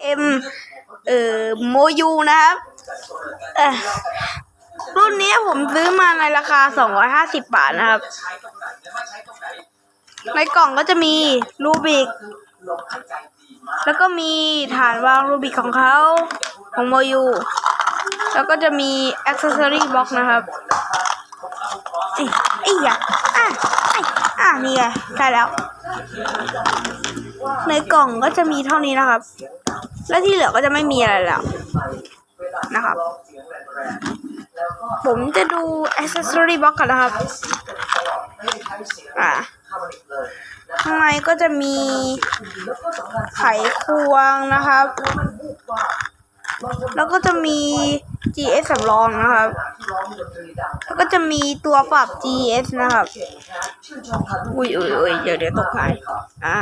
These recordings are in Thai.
เอ็มเอ่อโมยูนะครับรุ่นนี้ผมซื้อมาในราคา 250 บาทนะครับ ในกล่องก็จะมีรูบิก แล้วก็มีฐานวางรูบิกของเขาของโมยู แล้วก็จะมี accessory box นะครับไอ้ไอ้ยะอะไอ้อะนี่ไงใช่แล้ว ในกล่องก็จะมีเท่านี้นะครับ และที่เหลือก็จะไม่มีอะไรแล้วนะครับ ผมจะดู accessory box กันนะครับ อ่าข้างในก็จะมีไขควงนะครับ แล้วก็จะมี GS สำรองนะครับ แล้วก็จะมีตัวปรับ GS นะครับ อุ้ยอุ้ยอุ้ยเดี๋ยวเดี๋ยวตกใจอะ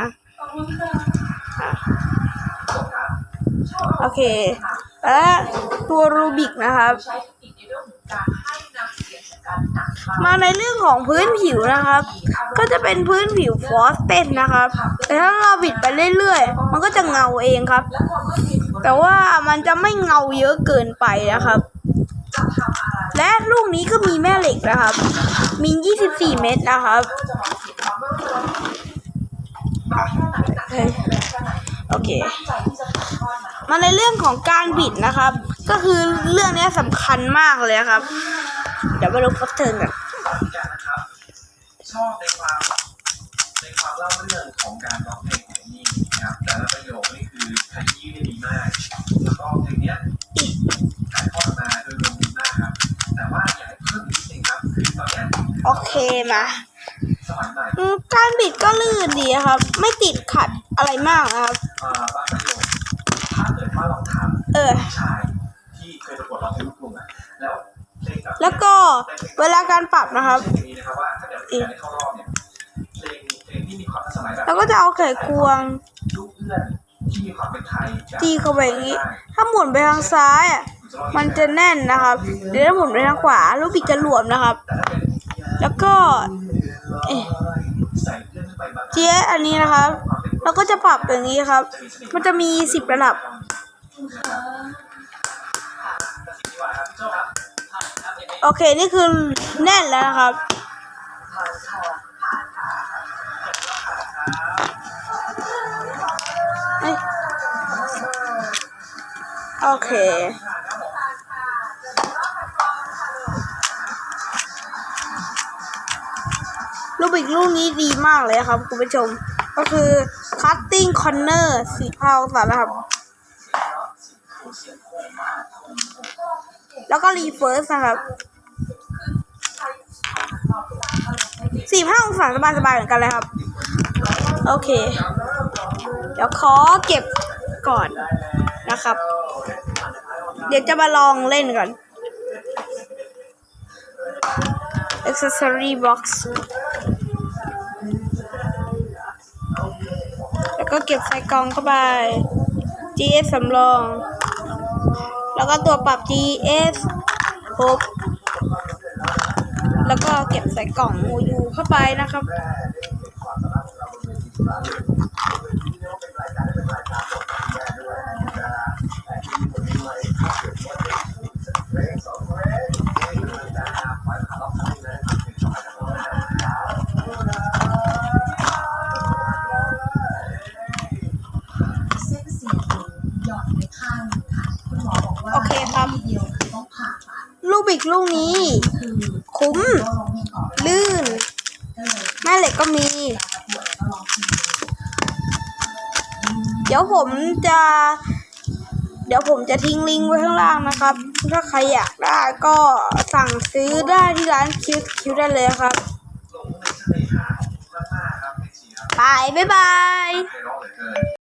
อะโอเค และตัวรูบิกนะครับ มาในเรื่องของพื้นผิวนะครับ ก็จะเป็นพื้นผิวฟอสเตนนะครับ แต่ถ้าเราบิดไปเรื่อยๆ มันก็จะเงาเองครับ แต่ว่ามันจะไม่เงาเยอะเกินไปนะครับ และลูกนี้ก็มีแม่เหล็กนะครับ มี24 เม็ดนะครับ โอเค มาในเรื่องของการบิดนะครับ ก็คือเรื่องนี้สำคัญมากเลยครับ เดี๋ยวมาดูฟักเทิร์นกันชอบในความในความเล่าเรื่องของการร้องเพลงของนี่นะครับแต่ละประโยคนี่คือขยี้ได้ดีมาก แล้วก็เพลงเนี้ โอเคมาสมัยใหม่อืมการบิดก็ลื่นดีครับ ไม่ติดขัดอะไรมากนะครับเอ่อบางประโยคถ้าเกิดว่าเราถามเออผู้ชายที่เคยประกวดร้องเพลงลูกกรุงอะแล้วเพลงแบบแล้วก็เวลาการปรับนะครับเพลงนี้นะครับว่าถ้าเกิดอยากได้เข้ารอบเนี่ยเพลงเพลงที่มีความทันสมัยแบบแล้วก็จะเอาไขควงลูกเอื้อนที่มีความเป็นไทยแบบจี้เข้าไปอย่างนี้ ถ้าหมุนไปทางซ้ายอะมันจะแน่นนะครับ เดี๋ยวถ้าหมุนไปทางขวาลูกบิดจะหลวมนะครับ แล้วก็เอ๊ะเทียอันนี้นะครับ เราก็จะปรับอย่างนี้ครับ มันจะมีสิบระดับ โอเค นี่คือแน่นแล้วนะครับ โอเค ลูกบิกลูกนี้ดีมากเลยครับ คุณผู้ชม ก็คือ cutting corner สีเทาสารครับ แล้วก็ reverse นะครับสี่ห้าองศาสบายๆเหมือนกันเลยครับ โอเค เดี๋ยวขอเก็บก่อนนะครับ เดี๋ยวจะมาลองเล่นก่อน accessory box ก็เก็บใส่กล่องเข้าไป GS สำรอง แล้วก็ตัวปรับ GS 6แล้วก็เก็บใส่กล่องโมยูเข้าไปนะครับ เส้นเสียงหย่อนไปข้างหนึ่งค่ะ คุณหมอบอกว่า โอเคครับ ที่เดียวคือต้องผ่าตัด ลูกบิกลูกนี้ คุ้ม ลื่น แม่เหล็กก็มี เดี๋ยวผมจะ เดี๋ยวผมจะทิ้งลิงก์ไว้ข้างล่างนะครับ ถ้าใครอยากได้ก็สั่งซื้อได้ที่ร้านคิวคิวได้เลยครับลงในเสน่หาของมากๆครับเป็นสีครับบายบาย